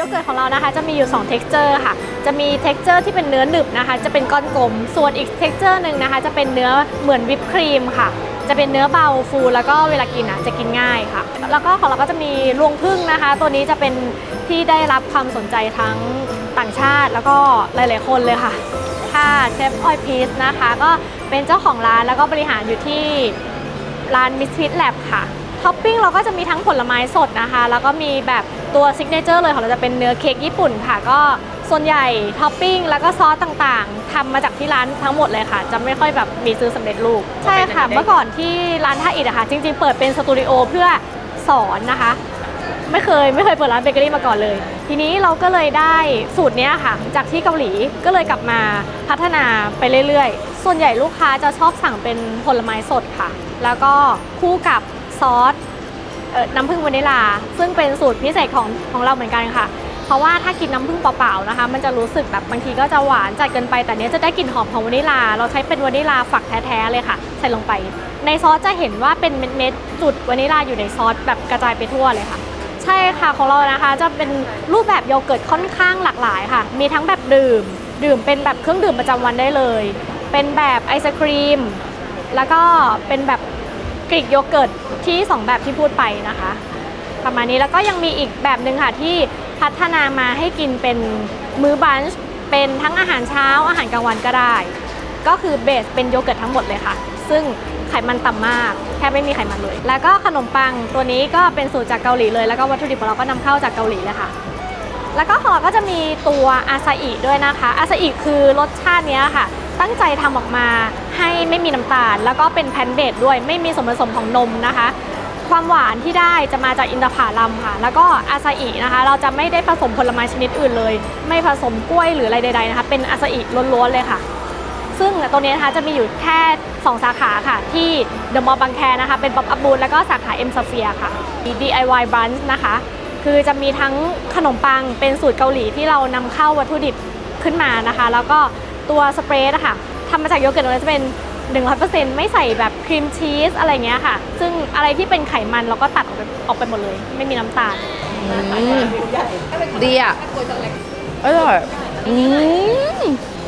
โยเกิร์ตของเรานะคะจะมีอยู่2 texture ค่ะ จะมี texture ที่เป็นเนื้อหนึบนะคะ จะเป็นก้อนกลม ส่วนอีก texture หนึ่งนะคะ จะเป็นเนื้อเหมือนวิปครีมค่ะ จะเป็นเนื้อเบาฟูแล้วก็เวลากินอะจะกินง่ายค่ะ แล้วก็ของเราก็จะมีรวงพึ่งนะคะ ตัวนี้จะเป็นที่ได้รับความสนใจทั้งต่างชาติแล้วก็หลาย ๆ คนเลยค่ะ ค่ะเชฟออยพีซนะคะ ก็เป็นเจ้าของร้านแล้วก็บริหารอยู่ที่ร้านมิสฟิตแลบค่ะ ท็อปปิ้งเราก็จะมีทั้งผลไม้สดนะคะ แล้วก็มีแบบตัวซิกเนเจอร์เลยของเราจะเป็นเนื้อเค้กญี่ปุ่นค่ะ ก็ส่วนใหญ่ท็อปปิ้งแล้วก็ซอสต่างๆทำมาจากที่ร้านทั้งหมดเลยค่ะ จะไม่ค่อยแบบมีซื้อสำเร็จรูป ใช่ค่ะ เมื่อก่อนที่ร้านท่าอิฐอะค่ะ จริง ๆ เปิดเป็นสตูดิโอเพื่อสอนนะคะ ไม่เคยไม่เคยเปิดร้านเบเกอรี่มาก่อนเลย ทีนี้เราก็เลยได้สูตรเนี้ยค่ะ จากที่เกาหลีก็เลยกลับมาพัฒนาไปเรื่อยๆ ส่วนใหญ่ลูกค้าจะชอบสั่งเป็นผลไม้สดค่ะ แล้วก็คู่กับ ซอสน้ำผึ้งวานิลา ซึ่งเป็นสูตรพิเศษของของเราเหมือนกันค่ะ เพราะว่าถ้ากินน้ำผึ้งเปล่าๆนะคะ มันจะรู้สึกแบบบางทีก็จะหวานจัดเกินไป แต่เนี้ยจะได้กลิ่นหอมของวานิลา เราใช้เป็นวานิลาฝักแท้ๆเลยค่ะ ใส่ลงไป ในซอสจะเห็นว่าเป็นเม็ดๆจุดวานิลาอยู่ในซอสแบบกระจายไปทั่วเลยค่ะ ใช่ค่ะของเรานะคะจะเป็นรูปแบบโยเกิร์ตค่อนข้างหลากหลายค่ะ มีทั้งแบบดื่ม ดื่มเป็นแบบเครื่องดื่มประจำวันได้เลย เป็นแบบไอศครีม แล้วก็เป็นแบบ กรีกโยเกิร์ตที่ 2 แบบที่พูดไปนะคะ ประมาณนี้แล้วก็ยังมีอีกแบบหนึ่งค่ะที่พัฒนามาให้กินเป็นมื้อบันช์เป็นทั้งอาหารเช้าอาหารกลางวันก็ได้ ก็คือเบสเป็นโยเกิร์ตทั้งหมดเลยค่ะ ซึ่งไขมันต่ำมากแทบไม่มีไขมันเลย แล้วก็ขนมปังตัวนี้ก็เป็นสูตรจากเกาหลีเลย แล้วก็วัตถุดิบของเราก็นำเข้าจากเกาหลีเลยค่ะ แล้วก็ของเราก็จะมีตัวอาซาอิด้วยนะคะ อาซาอิคือรสชาติเนี้ยค่ะตั้งใจทำออกมาให้ไม่มีน้ำตาล แล้วก็เป็นแพนเบดด้วยไม่มีส่วนผสมของนมนะคะ ความหวานที่ได้จะมาจากอินทผลัมค่ะ แล้วก็อาซาอินะคะ เราจะไม่ได้ผสมผลไม้ชนิดอื่นเลย ไม่ผสมกล้วยหรืออะไรใดๆนะคะ เป็นอาซาอิล้วนๆเลยค่ะ ซึ่งตรงนี้นะคะจะมีอยู่แค่ 2 สาขาค่ะ ที่เดอะมอลล์บางแคนะคะ เป็นป๊อปอัพบูธแล้วก็สาขาเอ็มซเฟียค่ะ DIY Brunch นะคะคือจะมีทั้งขนมปังเป็นสูตรเกาหลีที่เรานำเข้าวัตถุดิบขึ้นมานะคะ แล้วก็ ตัวสเปรย์นะคะทำมาจากโยเกิร์ตเราจะเป็น 100%ไม่ใส่แบบครีมชีสอะไรเงี้ยค่ะ ซึ่งอะไรที่เป็นไขมันเราก็ตัดออกไปออกไปหมดเลย ไม่มีน้ำตาลดีอะอร่อยอืม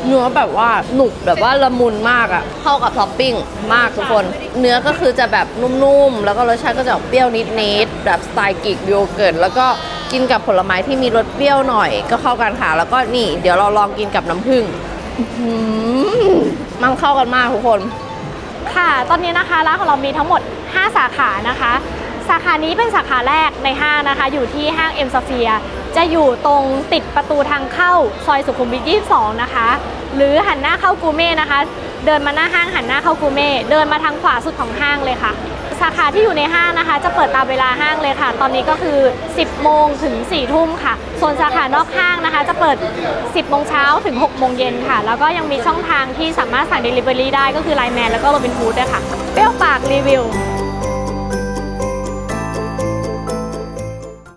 เนื้อแบบว่าหนุบแบบว่าละมุนมากอะเข้ากับท็อปปิ้งมากทุกคน เนื้อก็คือจะแบบนุ่มๆ แล้วก็รสชาติก็จะออกเปรี้ยวนิดๆแบบสไตล์กรีกโยเกิร์ตแล้วก็กินกับผลไม้ที่มีรสเปรี้ยวหน่อยก็เข้ากันค่ะแล้วก็นี่ เดี๋ยวเราลองกินกับน้ำผึ้ง มันเข้ากันมากทุกคน ค่ะ ตอนนี้นะคะร้านของเรามีทั้งหมด 5 สาขานะคะ สาขานี้เป็นสาขาแรกในห้างนะคะ อยู่ที่ห้างเอ็มสเฟียจะอยู่ตรงติดประตูทางเข้าซอยสุขุมวิท 22 นะคะ หรือหันหน้าเข้ากูเม่นะคะ เดินมาหน้าห้างหันหน้าเข้ากูเม่เดินมาทางขวาสุดของห้างเลยค่ะ สาขาที่อยู่ในห้างนะคะ จะเปิดตามเวลาห้างเลยค่ะ ตอนนี้ก็คือ 10 โมงถึง 4 ทุ่มค่ะ ส่วนสาขานอกห้างนะคะ จะเปิด 10 โมงเช้าถึง 6 โมงเย็นค่ะ แล้วก็ยังมีช่องทางที่สามารถสั่ง Delivery ได้ก็คือ Line Man แล้วก็ Robin Hood ด้วยค่ะ เปรี้ยวปากรีวิว